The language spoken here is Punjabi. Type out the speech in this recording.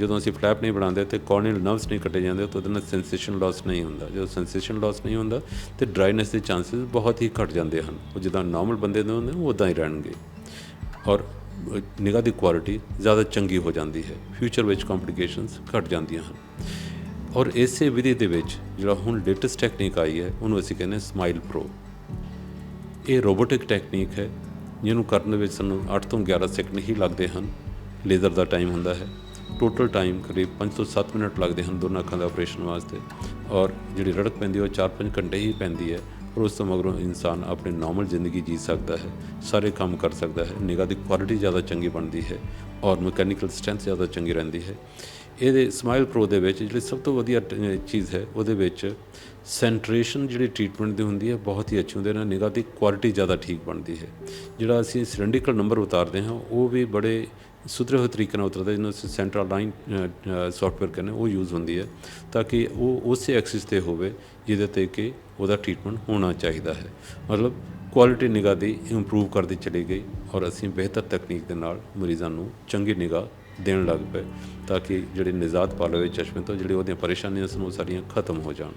ਜਦੋਂ ਅਸੀਂ ਫਲੈਪ ਨਹੀਂ ਬਣਾਉਂਦੇ ਤੇ ਕੋਰਨੀਅਲ ਨਰਵਸ ਨਹੀਂ ਕੱਟੇ ਜਾਂਦੇ, ਤਾਂ ਉਹਦੇ ਨਾਲ ਸੈਂਸੇਸ਼ਨ ਲਾਸ ਨਹੀਂ ਹੁੰਦਾ। ਜਦੋਂ ਸੈਂਸੇਸ਼ਨ ਲਾਸ ਨਹੀਂ ਹੁੰਦਾ, ਤੇ ਡਰਾਈਨੈਸ ਦੇ ਚਾਂਸਸ ਬਹੁਤ ਹੀ ਘਟ ਜਾਂਦੇ ਹਨ। ਉਹ ਜਿੱਦਾਂ ਨਾਰਮਲ ਬੰਦੇ ਦੇ ਹੁੰਦੇ, ਉਹ ਉਦਾਂ ਹੀ ਰਹਿਣਗੇ। ਔਰ ਨਿਗਾਹ ਦੀ ਕੁਆਲਿਟੀ ਜ਼ਿਆਦਾ ਚੰਗੀ ਹੋ ਜਾਂਦੀ ਹੈ। ਫਿਊਚਰ ਵਿੱਚ ਕੰਪਲਿਕੇਸ਼ਨਸ ਘਟ ਜਾਂਦੀਆਂ ਹਨ। ਔਰ ਇਸੇ ਵਿਧੀ ਦੇ ਵਿੱਚ ਜਿਹੜਾ ਹੁਣ ਲੇਟੈਸਟ ਟੈਕਨੀਕ ਆਈ ਹੈ, ਉਹਨੂੰ ਅਸੀਂ ਕਹਿੰਦੇ ਸਮਾਈਲ ਪ੍ਰੋ ਇਹ ਰੋਬੋਟਿਕ ਟੈਕਨੀਕ ਹੈ, ਜਿਹਨੂੰ ਕਰਨ ਦੇ ਵਿੱਚ ਸਾਨੂੰ 8 ਤੋਂ 11 ਸੈਕਿੰਡ ਹੀ ਲੱਗਦੇ ਹਨ। ਲੇਜ਼ਰ ਦਾ ਟਾਈਮ ਹੁੰਦਾ ਹੈ। ਟੋਟਲ ਟਾਈਮ ਕਰੀਬ 5 ਤੋਂ 7 ਮਿੰਟ ਲੱਗਦੇ ਹਨ ਦੋਨਾਂ ਅੱਖਾਂ ਦੇ ਆਪਰੇਸ਼ਨ ਵਾਸਤੇ। ਔਰ ਜਿਹੜੀ ਰੜਕ ਪੈਂਦੀ ਹੈ, ਉਹ 4-5 ਘੰਟੇ ਹੀ ਪੈਂਦੀ ਹੈ। ਔਰ ਉਸ ਤੋਂ ਮਗਰੋਂ ਇਨਸਾਨ ਆਪਣੀ ਨਾਰਮਲ ਜ਼ਿੰਦਗੀ ਜੀ ਸਕਦਾ ਹੈ, ਸਾਰੇ ਕੰਮ ਕਰ ਸਕਦਾ ਹੈ। ਨਿਗਾਹ ਦੀ ਕੁਆਲਿਟੀ ਜ਼ਿਆਦਾ ਚੰਗੀ ਬਣਦੀ ਹੈ ਔਰ ਮਕੈਨੀਕਲ ਸਟਰੈਂਥ ਜ਼ਿਆਦਾ ਚੰਗੀ ਰਹਿੰਦੀ ਹੈ। ਇਹਦੇ ਸਮਾਈਲ ਪ੍ਰੋ ਦੇ ਵਿੱਚ ਜਿਹੜੀ ਸਭ ਤੋਂ ਵਧੀਆ ਚੀਜ਼ ਹੈ, ਉਹਦੇ ਵਿੱਚ ਸੈਂਟਰੇਸ਼ਨ ਜਿਹੜੀ ਟ੍ਰੀਟਮੈਂਟ ਦੀ ਹੁੰਦੀ ਹੈ, ਬਹੁਤ ਹੀ ਅੱਛੀ ਹੁੰਦੀ ਹੈ ਨਿਗਾਹ ਦੀ ਕੁਆਲਿਟੀ ਜ਼ਿਆਦਾ ਠੀਕ ਬਣਦੀ ਹੈ। ਜਿਹੜਾ ਅਸੀਂ ਸਿਲੰਡਰੀਕਲ ਨੰਬਰ ਉਤਾਰਦੇ ਹਾਂ, ਉਹ ਵੀ ਬੜੇ ਸੁਧਰੇ ਹੋਏ ਤਰੀਕੇ ਨਾਲ ਉਤਰਦਾ, ਜਿਹਨੂੰ ਅਸੀਂ ਸੈਂਟਰਲ ਲਾਈਨ ਸੌਫਟਵੇਅਰ ਕਹਿੰਦੇ ਉਹ ਯੂਜ਼ ਹੁੰਦੀ ਹੈ, ਤਾਂ ਕਿ ਉਹ ਉਸੇ ਐਕਸਿਸ ਤੇ ਹੋਵੇ, ਜਿਹਦੇ ਤੇ ਕਿ ਉਹਦਾ ਟ੍ਰੀਟਮੈਂਟ ਹੋਣਾ ਚਾਹੀਦਾ ਹੈ। ਮਤਲਬ ਕੁਆਲਿਟੀ ਨਿਗਾਹ ਦੀ ਇੰਪਰੂਵ ਕਰਦੀ ਚਲੀ ਗਈ ਔਰ ਅਸੀਂ ਬਿਹਤਰ ਤਕਨੀਕ ਦੇ ਨਾਲ ਮਰੀਜ਼ਾਂ ਨੂੰ ਚੰਗੀ ਨਿਗਾਹ ਦੇਣ ਲੱਗ ਪਏ, ਤਾਂ ਕਿ ਜਿਹੜੇ ਨਿਜ਼ਾਤ ਪਾਲੇ ਹੋਏ ਚਸ਼ਮੇ ਤੋਂ, ਜਿਹੜੇ ਉਹਦੀਆਂ ਪਰੇਸ਼ਾਨੀਆਂ ਸਨ, ਉਹ ਸਾਰੀਆਂ ਖਤਮ ਹੋ ਜਾਣ।